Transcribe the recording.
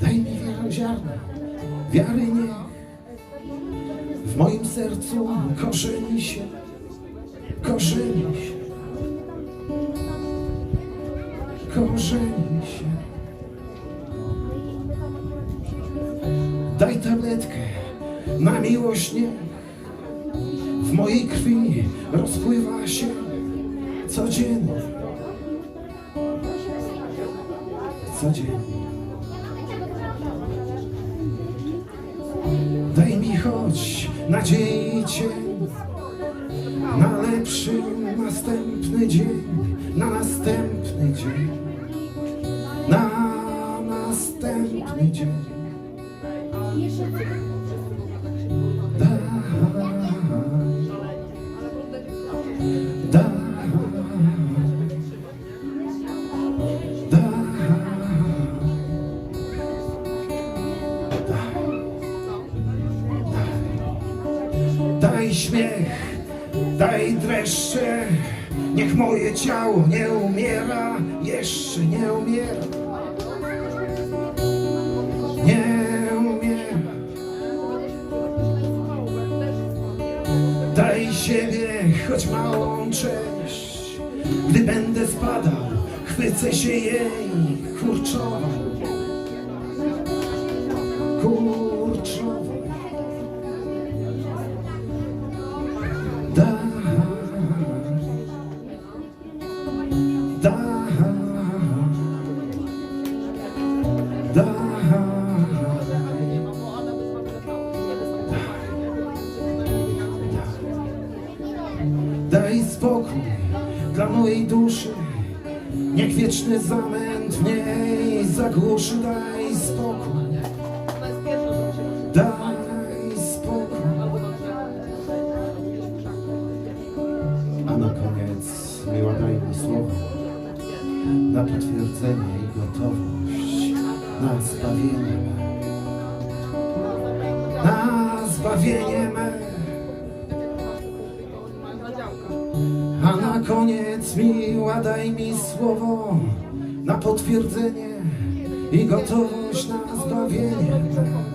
Daj mi wiarę ziarna, wiary niech w moim sercu korzeni się, korzeni się, korzeni się. Daj tabletkę na miłość niech w mojej krwi rozpływa się codziennie. Codziennie. Nadziei cień na lepszy następny dzień, na następny dzień, na następny dzień. Śmiech, daj dreszcze, niech moje ciało nie umiera, jeszcze nie umiera. Nie umiera. Daj siebie, choć małą cześć, gdy będę spadał, chwycę się jej. Kurczowo. Daj spokój dla mojej duszy. Niech wieczny zamęt w niej zagłuszy, daj spokój, daj spokój. A na koniec miła daj mi słowo na potwierdzenie i gotowość na zbawienie me. Na zbawienie me. A na koniec miła daj mi słowo na potwierdzenie i gotowość na zbawienie me.